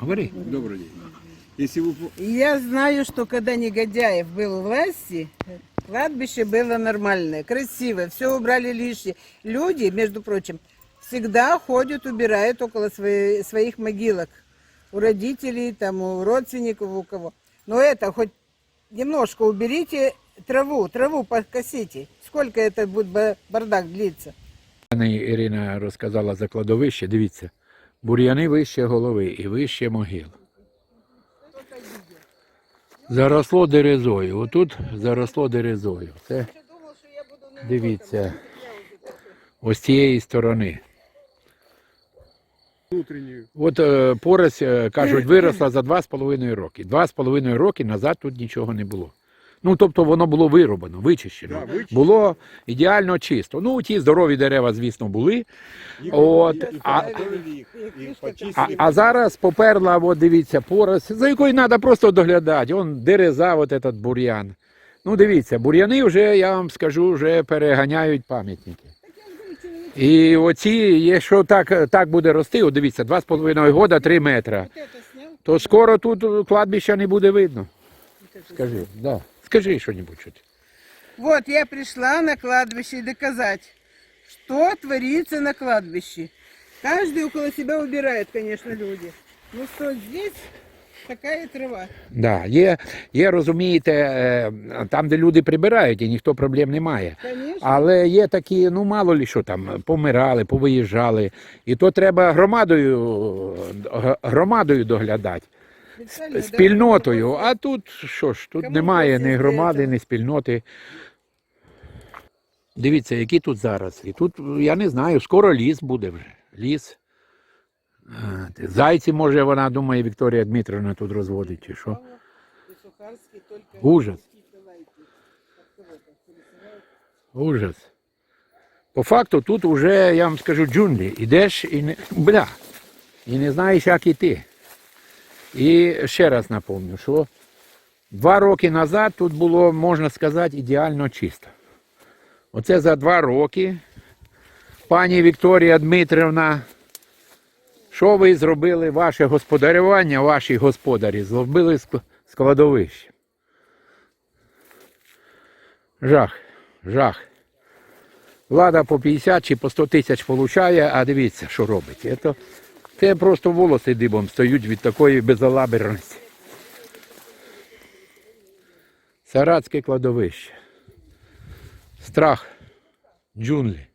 Говори. Добрый день. Если вы... по- Я знаю, что когда Негодяев был у власти, кладбище было нормальное, красивое, все убрали лишнее. Люди, между прочим, всегда ходят, убирают около свои- своих могилок. У родителей, там, у родственников, у кого. Но это хоть немножко уберите траву, траву покосите. Сколько это будет ба- бардак длиться? Пані Ірина розказала за кладовище. Дивіться, бур'яни вище голови і вище могил. Заросло дерезою. Отут заросло дерезою. Це дивіться. Ось цієї сторони. От е, порось, кажуть, виросла за 2,5 роки. 2,5 роки назад тут нічого не було. Ну, тобто воно було вироблено, вичищено. Да, вичищено. Було ідеально чисто. Ну, ті здорові дерева, звісно, були. От, а- А, а зараз поперла, от дивіться, порос, за якою треба просто доглядати. Он дереза, от этот бур'ян. Ну, дивіться, бур'яни вже, я вам скажу, вже переганяють пам'ятники. І оці, якщо так, так буде рости, от дивіться, 2,5 года 3 метри, то скоро тут кладбища не буде видно. Скажи, да. Скажи що ти. Вот я пришла на кладбище доказать, что творится на кладбище. Каждый около себя убирает, конечно, люди. Ну что, здесь такая трава. Да, є, є, розумієте, там, де люди прибирають, і ніхто проблем не має. Але є такі, ну мало ли що там, помирали, повиїжджали. І то треба громадою, громадою доглядати, спільнотою. А тут що ж, тут немає ні громади, ні спільноти. Дивіться, які тут зараз. І тут, я не знаю, скоро ліс буде вже. Ліс. Зайці, може, вона думає, Вікторія Дмитрівна тут розводить, чи що. Ужас. Ужас. По факту тут вже, я вам скажу, джунглі. Ідеш і не. Бля. І не знаєш, як іти. І ще раз напомню, що два роки назад тут було, можна сказати, ідеально чисто. Оце за два роки пані Вікторія Дмитрівна, що ви зробили ваше господарювання, ваші господарі, зробили складовище. Жах, жах. Влада по 50 чи по 100 тисяч получає, а дивіться, що робить. Це, це просто волоси дибом стають від такої безалаберності. Саратське кладовище. Страх. Джунглі.